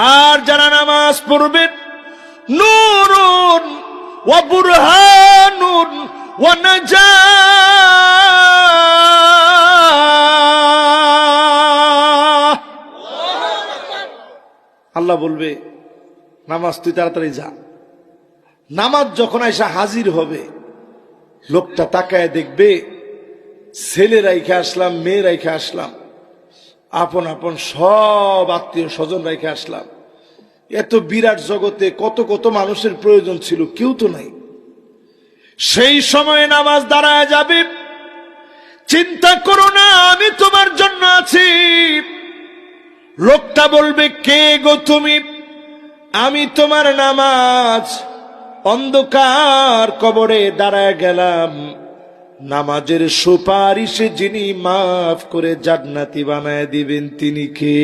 আর যারা নামাজ পড়বেন, নূরুন ওয়া বুরহানুন নাজাহ। আল্লাহ বলবে, নামাজ তুই তাড়াতাড়ি যা। নামাজ যখন আইসা হাজির হবে, লোকটা তাকায় দেখবে, ছেলে রাইখে আসলাম, মেয়ে রাইখে আসলাম। আপন আপন সব আত্মীয় স্বজন রেখে আসলাম। এত বিরাট জগতে কত কত মানুষের প্রয়োজন ছিল, কেউ তো নাই। সেই সময়ে নামাজ দাঁড়ায় যাবে। চিন্তা করো না, আমি তোমার জন্য আছি। লোকটা বলবে, কে গো তুমি? আমি তোমার নামাজ অন্ধকার কবরে দাঁড়ায় গেলাম। নামাজের সুপারিশে যিনি মাফ করে জান্নাতি বানায় দিবেন তিনি কে?